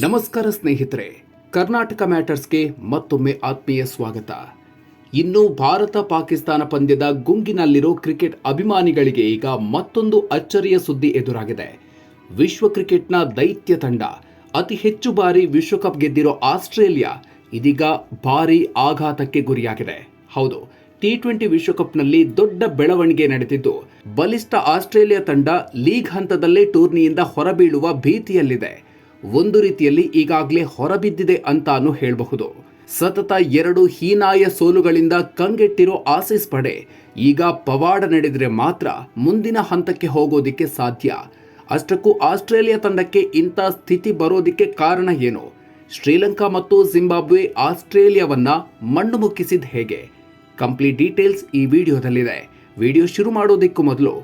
ನಮಸ್ಕಾರ ಸ್ನೇಹಿತರೆ, ಕರ್ನಾಟಕ ಮ್ಯಾಟರ್ಸ್ಗೆ ಮತ್ತೊಮ್ಮೆ ಆತ್ಮೀಯ ಸ್ವಾಗತ. ಇನ್ನು ಭಾರತ ಪಾಕಿಸ್ತಾನ ಪಂದ್ಯದ ಗುಂಗಿನಲ್ಲಿರೋ ಕ್ರಿಕೆಟ್ ಅಭಿಮಾನಿಗಳಿಗೆ ಈಗ ಮತ್ತೊಂದು ಅಚ್ಚರಿಯ ಸುದ್ದಿ ಎದುರಾಗಿದೆ. ವಿಶ್ವ ಕ್ರಿಕೆಟ್ನ ದೈತ್ಯ ತಂಡ, ಅತಿ ಹೆಚ್ಚು ಬಾರಿ ವಿಶ್ವಕಪ್ ಗೆದ್ದಿರೋ ಆಸ್ಟ್ರೇಲಿಯಾ ಇದೀಗ ಭಾರಿ ಆಘಾತಕ್ಕೆ ಗುರಿಯಾಗಿದೆ. ಹೌದು ಟಿ ಟ್ವೆಂಟಿ ವಿಶ್ವಕಪ್ನಲ್ಲಿ ದೊಡ್ಡ ಬೆಳವಣಿಗೆ ನಡೆದಿದ್ದು, ಬಲಿಷ್ಠ ಆಸ್ಟ್ರೇಲಿಯಾ ತಂಡ ಲೀಗ್ ಹಂತದಲ್ಲೇ ಟೂರ್ನಿಯಿಂದ ಹೊರಬೀಳುವ ಭೀತಿಯಲ್ಲಿದೆ. ಒಂದು ರೀತಿಯಲ್ಲಿ ಈಗಾಗಲೇ ಹೊರಬಿದ್ದಿದೆ ಅಂತಾನು ಹೇಳಬಹುದು. ಸತತ ಎರಡು ಹೀನಾಯ ಸೋಲುಗಳಿಂದ ಕಂಗೆಟ್ಟಿರೋ ಆಸೀಸ್ ಪಡೆ, ಈಗ ಪವಾಡ ನಡೆದರೆ ಮಾತ್ರ ಮುಂದಿನ ಹಂತಕ್ಕೆ ಹೋಗೋದಿಕ್ಕೆ ಸಾಧ್ಯ. ಅಷ್ಟಕ್ಕೂ ಆಸ್ಟ್ರೇಲಿಯಾ ತಂಡಕ್ಕೆ ಇಂಥ ಸ್ಥಿತಿ ಬರೋದಿಕ್ಕೆ ಕಾರಣ ಏನು? ಶ್ರೀಲಂಕಾ ಮತ್ತು ಜಿಂಬಾಬ್ವೆ ಆಸ್ಟ್ರೇಲಿಯಾವನ್ನ ಮಣ್ಣು ಮುಕ್ಕಿಸಿದ ಹೇಗೆ? ಕಂಪ್ಲೀಟ್ ಡೀಟೇಲ್ಸ್ ಈ ವಿಡಿಯೋದಲ್ಲಿದೆ. ವಿಡಿಯೋ ಶುರು ಮಾಡೋದಿಕ್ಕೂ ಮೊದಲು,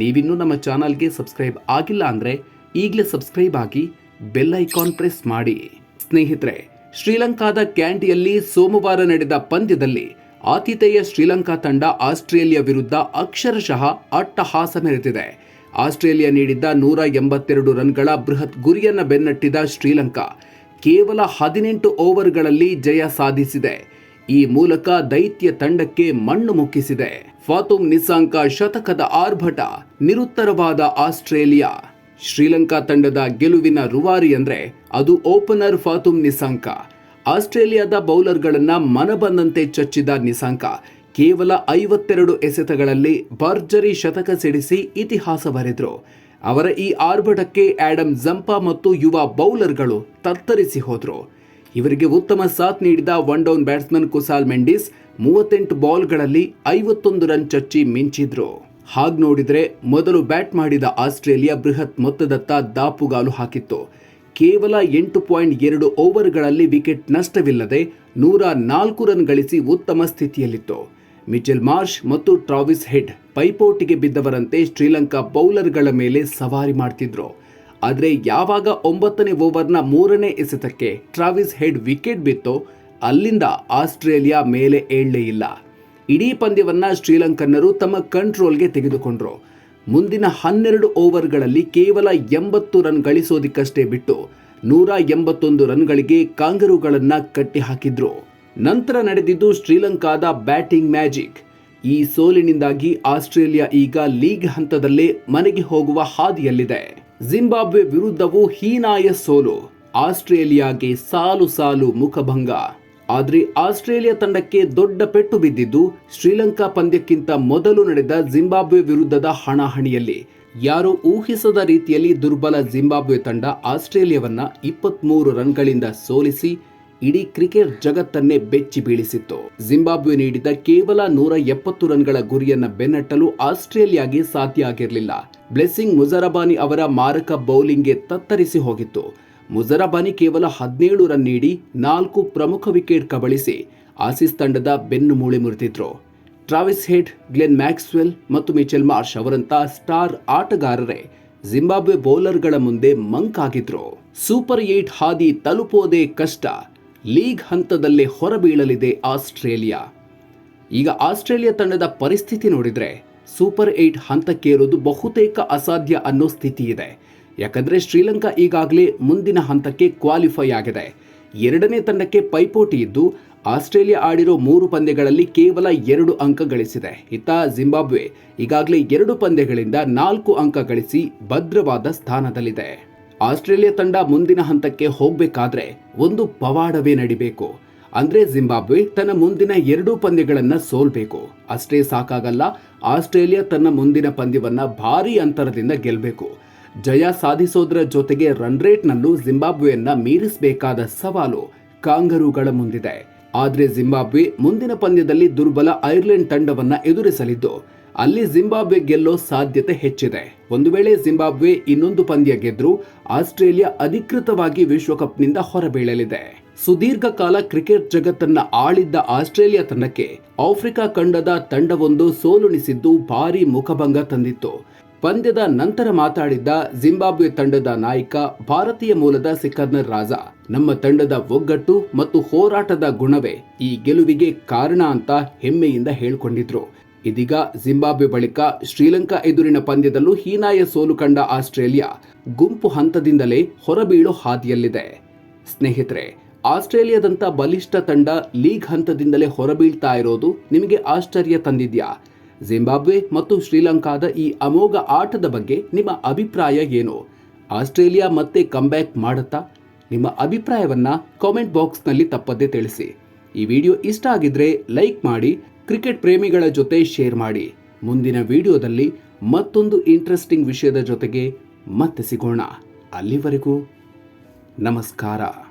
ನೀವಿನ್ನೂ ನಮ್ಮ ಚಾನಲ್ಗೆ ಸಬ್ಸ್ಕ್ರೈಬ್ ಆಗಿಲ್ಲ ಅಂದರೆ ಈಗಲೇ ಸಬ್ಸ್ಕ್ರೈಬ್ ಆಗಿ ಬೆಲ್ ಐಕಾನ್ ಪ್ರೆಸ್ ಮಾಡಿ. ಸ್ನೇಹಿತರೆ, ಶ್ರೀಲಂಕಾದ ಕ್ಯಾಂಡಿಯಲ್ಲಿ ಸೋಮವಾರ ನಡೆದ ಪಂದ್ಯದಲ್ಲಿ ಆತಿಥೇಯ ಶ್ರೀಲಂಕಾ ತಂಡ ಆಸ್ಟ್ರೇಲಿಯಾ ವಿರುದ್ಧ ಅಕ್ಷರಶಃ ಅಟ್ಟಹಾಸ ಮೆರೆತಿದೆ ಆಸ್ಟ್ರೇಲಿಯಾ ನೀಡಿದ್ದ ನೂರ ಎಂಬತ್ತೆರಡು ರನ್ಗಳ ಬೃಹತ್ ಗುರಿಯನ್ನ ಬೆನ್ನಟ್ಟಿದ ಶ್ರೀಲಂಕಾ ಕೇವಲ ಹದಿನೆಂಟು ಓವರ್ಗಳಲ್ಲಿ ಜಯ ಸಾಧಿಸಿದೆ. ಈ ಮೂಲಕ ದೈತ್ಯ ತಂಡಕ್ಕೆ ಮಣ್ಣು ಮುಕ್ಕಿಸಿದೆ. ಫಾತುಮ್ ನಿಸಾಂಕ ಶತಕದ ಆರ್ಭಟ, ನಿರುತ್ತರವಾದ ಆಸ್ಟ್ರೇಲಿಯಾ. ಶ್ರೀಲಂಕಾ ತಂಡದ ಗೆಲುವಿನ ರುವಾರಿ ಅಂದ್ರೆ ಅದು ಓಪನರ್ ಫಾತುಮ್ ನಿಸಾಂಕ. ಆಸ್ಟ್ರೇಲಿಯಾದ ಬೌಲರ್ಗಳನ್ನು ಮನಬಂದಂತೆ ಚಚ್ಚಿದ ನಿಸಾಂಕ ಕೇವಲ ಐವತ್ತೆರಡು ಎಸೆತಗಳಲ್ಲಿ ಭರ್ಜರಿ ಶತಕ ಸಿಡಿಸಿ ಇತಿಹಾಸ ಬರೆದ್ರು. ಅವರ ಈ ಆರ್ಭಟಕ್ಕೆ ಆಡಮ್ ಜಂಪಾ ಮತ್ತು ಯುವ ಬೌಲರ್ಗಳು ತತ್ತರಿಸಿ ಹೋದ್ರು. ಇವರಿಗೆ ಉತ್ತಮ ಸಾಥ್ ನೀಡಿದ one down batsman Kusal Mendis ಮೂವತ್ತೆಂಟು ಬಾಲ್ಗಳಲ್ಲಿ ಐವತ್ತೊಂದು ರನ್ ಚಚ್ಚಿ ಮಿಂಚಿದ್ರು. ಹಾಗ್ ನೋಡಿದರೆ ಮೊದಲು ಬ್ಯಾಟ್ ಮಾಡಿದ ಆಸ್ಟ್ರೇಲಿಯಾ ಬೃಹತ್ ಮೊತ್ತದತ್ತ ದಾಪುಗಾಲು ಹಾಕಿತ್ತು. ಕೇವಲ ಎಂಟು ಪಾಯಿಂಟ್ ಎರಡು ಓವರ್ಗಳಲ್ಲಿ ವಿಕೆಟ್ ನಷ್ಟವಿಲ್ಲದೆ ನೂರ ನಾಲ್ಕು ರನ್ ಗಳಿಸಿ ಉತ್ತಮ ಸ್ಥಿತಿಯಲ್ಲಿತ್ತು. ಮಿಚೆಲ್ ಮಾರ್ಷ್ ಮತ್ತು ಟ್ರಾವಿಸ್ ಹೆಡ್ ಪೈಪೋಟಿಗೆ ಬಿದ್ದವರಂತೆ ಶ್ರೀಲಂಕಾ ಬೌಲರ್ಗಳ ಮೇಲೆ ಸವಾರಿ ಮಾಡ್ತಿದ್ರು. ಆದರೆ ಯಾವಾಗ ಒಂಬತ್ತನೇ ಓವರ್ನ ಮೂರನೇ ಎಸೆತಕ್ಕೆ ಟ್ರಾವಿಸ್ ಹೆಡ್ ವಿಕೆಟ್ ಬಿತ್ತೋ ಅಲ್ಲಿಂದ ಆಸ್ಟ್ರೇಲಿಯಾ ಮೇಲೆ ಏಳಲೇ ಇಲ್ಲ. ಇಡೀ ಪಂದ್ಯವನ್ನ ಶ್ರೀಲಂಕನ್ನರು ತಮ್ಮ ಕಂಟ್ರೋಲ್ಗೆ ತೆಗೆದುಕೊಂಡ್ರು. ಮುಂದಿನ ಹನ್ನೆರಡು ಓವರ್ಗಳಲ್ಲಿ ಕೇವಲ ಎಂಬತ್ತು ರನ್ ಗಳಿಸೋದಿಕ್ಕಷ್ಟೇ ಬಿಟ್ಟು ನೂರ ಎಂಬತ್ತೊಂದು ರನ್ಗಳಿಗೆ ಕಾಂಗರುಗಳನ್ನು ಕಟ್ಟಿ ಹಾಕಿದ್ರು ನಂತರ ನಡೆದಿದ್ದು ಶ್ರೀಲಂಕಾದ ಬ್ಯಾಟಿಂಗ್ ಮ್ಯಾಜಿಕ್. ಈ ಸೋಲಿನಿಂದಾಗಿ ಆಸ್ಟ್ರೇಲಿಯಾ ಈಗ ಲೀಗ್ ಹಂತದಲ್ಲೇ ಮನೆಗೆ ಹೋಗುವ ಹಾದಿಯಲ್ಲಿದೆ. ಜಿಂಬಾಬ್ವೆ ವಿರುದ್ಧವೂ ಹೀನಾಯ ಸೋಲು. ಆಸ್ಟ್ರೇಲಿಯಾಗೆ ಸಾಲು ಸಾಲು ಮುಖಭಂಗ. ಆದ್ರೆ ಆಸ್ಟ್ರೇಲಿಯಾ ತಂಡಕ್ಕೆ ದೊಡ್ಡ ಪೆಟ್ಟು ಬಿದ್ದಿದ್ದು ಶ್ರೀಲಂಕಾ ಪಂದ್ಯಕ್ಕಿಂತ ಮೊದಲು ನಡೆದ ಜಿಂಬಾಬ್ವೆ ವಿರುದ್ಧದ ಹಣಾಹಣಿಯಲ್ಲಿ. ಯಾರು ಊಹಿಸದ ರೀತಿಯಲ್ಲಿ ದುರ್ಬಲ ಜಿಂಬಾಬ್ವೆ ತಂಡ ಆಸ್ಟ್ರೇಲಿಯಾವನ್ನ ಇಪ್ಪತ್ಮೂರು ರನ್ಗಳಿಂದ ಸೋಲಿಸಿ ಇಡೀ ಕ್ರಿಕೆಟ್ ಜಗತ್ತನ್ನೇ ಬೆಚ್ಚಿ ಬೀಳಿಸಿತ್ತು. ಜಿಂಬಾಬ್ವೆ ನೀಡಿದ ಕೇವಲ ನೂರ ಎಪ್ಪತ್ತು ರನ್ಗಳ ಗುರಿಯನ್ನ ಬೆನ್ನಟ್ಟಲು ಆಸ್ಟ್ರೇಲಿಯಾಗೆ ಸಾಧ್ಯ ಆಗಿರಲಿಲ್ಲ. ಬ್ಲೆಸ್ಸಿಂಗ್ ಮುಜರಬಾನಿ ಅವರ ಮಾರಕ ಬೌಲಿಂಗ್ಗೆ ತತ್ತರಿಸಿ ಹೋಗಿತ್ತು. ಮುಜರಬಾನಿ ಕೇವಲ ಹದಿನೇಳು ರನ್ ನೀಡಿ ನಾಲ್ಕು ಪ್ರಮುಖ ವಿಕೆಟ್ ಕಬಳಿಸಿ ಆಸೀಸ್ ತಂಡದ ಬೆನ್ನು ಮೂಳೆ ಮುರಿದಿದ್ರು. ಟ್ರಾವಿಸ್ ಹೆಡ್, ಗ್ಲೆನ್ ಮ್ಯಾಕ್ಸ್ವೆಲ್ ಮತ್ತು ಮಿಚೆಲ್ ಮಾರ್ಷ್ ಅವರಂತ ಸ್ಟಾರ್ ಆಟಗಾರರೇ ಜಿಂಬಾಬ್ವೆ ಬೌಲರ್ಗಳ ಮುಂದೆ ಮಂಕಾಗಿದ್ರು ಸೂಪರ್ ಏಟ್ ಹಾದಿ ತಲುಪೋದೇ ಕಷ್ಟ, ಲೀಗ್ ಹಂತದಲ್ಲೇ ಹೊರಬೀಳಲಿದೆ ಆಸ್ಟ್ರೇಲಿಯಾ. ಈಗ ಆಸ್ಟ್ರೇಲಿಯಾ ತಂಡದ ಪರಿಸ್ಥಿತಿ ನೋಡಿದರೆ ಸೂಪರ್ ಏಟ್ ಹಂತಕ್ಕೇರೋದು ಬಹುತೇಕ ಅಸಾಧ್ಯ ಅನ್ನೋ ಸ್ಥಿತಿ ಇದೆ ಯಾಕಂದ್ರೆ ಶ್ರೀಲಂಕಾ ಈಗಾಗಲೇ ಮುಂದಿನ ಹಂತಕ್ಕೆ ಕ್ವಾಲಿಫೈ ಆಗಿದೆ. ಎರಡನೇ ತಂಡಕ್ಕೆ ಪೈಪೋಟಿ ಇದ್ದು, ಆಸ್ಟ್ರೇಲಿಯಾ ಆಡಿರೋ ಮೂರು ಪಂದ್ಯಗಳಲ್ಲಿ ಕೇವಲ ಎರಡು ಅಂಕ ಗಳಿಸಿದೆ. ಇತ್ತ ಜಿಂಬಾಬ್ವೆ ಈಗಾಗಲೇ ಎರಡು ಪಂದ್ಯಗಳಿಂದ ನಾಲ್ಕು ಅಂಕ ಗಳಿಸಿ ಭದ್ರವಾದ ಸ್ಥಾನದಲ್ಲಿದೆ. ಆಸ್ಟ್ರೇಲಿಯಾ ತಂಡ ಮುಂದಿನ ಹಂತಕ್ಕೆ ಹೋಗಬೇಕಾದ್ರೆ ಒಂದು ಪವಾಡವೇ ನಡಿಬೇಕು. ಅಂದ್ರೆ ಜಿಂಬಾಬ್ವೆ ತನ್ನ ಮುಂದಿನ ಎರಡೂ ಪಂದ್ಯಗಳನ್ನ ಸೋಲ್ಬೇಕು. ಅಷ್ಟೇ ಸಾಕಾಗಲ್ಲ, ಆಸ್ಟ್ರೇಲಿಯಾ ತನ್ನ ಮುಂದಿನ ಪಂದ್ಯವನ್ನ ಭಾರಿ ಅಂತರದಿಂದ ಗೆಲ್ಲಬೇಕು ಜಯ ಸಾಧಿಸೋದ್ರ ಜೊತೆಗೆ ರನ್ ರೇಟ್ನಲ್ಲೂ ಜಿಂಬಾಬ್ವೆಯನ್ನ ಮೀರಿಸಬೇಕಾದ ಸವಾಲು ಕಾಂಗರುಗಳ ಮುಂದಿದೆ. ಆದರೆ ಜಿಂಬಾಬ್ವೆ ಮುಂದಿನ ಪಂದ್ಯದಲ್ಲಿ ದುರ್ಬಲ ಐರ್ಲೆಂಡ್ ತಂಡವನ್ನ ಎದುರಿಸಲಿದ್ದು, ಅಲ್ಲಿ ಜಿಂಬಾಬ್ವೆ ಗೆಲ್ಲೋ ಸಾಧ್ಯತೆ ಹೆಚ್ಚಿದೆ. ಒಂದು ವೇಳೆ ಜಿಂಬಾಬ್ವೆ ಇನ್ನೊಂದು ಪಂದ್ಯ ಗೆದ್ರೂ ಆಸ್ಟ್ರೇಲಿಯಾ ಅಧಿಕೃತವಾಗಿ ವಿಶ್ವಕಪ್ನಿಂದ ಹೊರಬೀಳಲಿದೆ. ಸುದೀರ್ಘ ಕಾಲ ಕ್ರಿಕೆಟ್ ಜಗತ್ತನ್ನ ಆಳಿದ್ದ ಆಸ್ಟ್ರೇಲಿಯಾ ತಂಡಕ್ಕೆ ಆಫ್ರಿಕಾ ಖಂಡದ ತಂಡವೊಂದು ಸೋಲುಣಿಸಿದ್ದು ಭಾರೀ ಮುಖಭಂಗ ತಂದಿತ್ತು. ಪಂದ್ಯದ ನಂತರ ಮಾತಾಡಿದ್ದ ಜಿಂಬಾಬ್ವೆ ತಂಡದ ನಾಯಕ, ಭಾರತೀಯ ಮೂಲದ ಸಿಕಂದರ್ ರಾಜಾ. ನಮ್ಮ ತಂಡದ ಒಗ್ಗಟ್ಟು ಮತ್ತು ಹೋರಾಟದ ಗುಣವೇ ಈ ಗೆಲುವಿಗೆ ಕಾರಣ ಅಂತ ಹೆಮ್ಮೆಯಿಂದ ಹೇಳಿಕೊಂಡಿದ್ರು. ಇದೀಗ ಜಿಂಬಾಬ್ವೆ ಬಳಿಕ ಶ್ರೀಲಂಕಾ ಎದುರಿನ ಪಂದ್ಯದಲ್ಲೂ ಹೀನಾಯ ಸೋಲು ಕಂಡ ಆಸ್ಟ್ರೇಲಿಯಾ ಗುಂಪು ಹಂತದಿಂದಲೇ ಹೊರಬೀಳೋ ಹಾದಿಯಲ್ಲಿದೆ. ಸ್ನೇಹಿತರೆ, ಆಸ್ಟ್ರೇಲಿಯಾದಂಥ ಬಲಿಷ್ಠ ತಂಡ ಲೀಗ್ ಹಂತದಿಂದಲೇ ಹೊರಬೀಳ್ತಾ ಇರೋದು ನಿಮಗೆ ಆಶ್ಚರ್ಯ ತಂದಿದ್ಯಾ? ಜಿಂಬಾಬ್ವೆ ಮತ್ತು ಶ್ರೀಲಂಕಾದ ಈ ಅಮೋಘ ಆಟದ ಬಗ್ಗೆ ನಿಮ್ಮ ಅಭಿಪ್ರಾಯ ಏನು? ಆಸ್ಟ್ರೇಲಿಯಾ ಮತ್ತೆ ಕಂಬ್ಯಾಕ್ ಮಾಡುತ್ತಾ? ನಿಮ್ಮ ಅಭಿಪ್ರಾಯವನ್ನ ಕಾಮೆಂಟ್ ಬಾಕ್ಸ್ನಲ್ಲಿ ತಪ್ಪದೇ ತಿಳಿಸಿ. ಈ ವಿಡಿಯೋ ಇಷ್ಟ ಆಗಿದ್ರೆ ಲೈಕ್ ಮಾಡಿ ಕ್ರಿಕೆಟ್ ಪ್ರೇಮಿಗಳ ಜೊತೆ ಶೇರ್ ಮಾಡಿ. ಮುಂದಿನ ವಿಡಿಯೋದಲ್ಲಿ ಮತ್ತೊಂದು ಇಂಟ್ರೆಸ್ಟಿಂಗ್ ವಿಷಯದ ಜೊತೆಗೆ ಮತ್ತೆ ಸಿಗೋಣ. ಅಲ್ಲಿವರೆಗೂ ನಮಸ್ಕಾರ.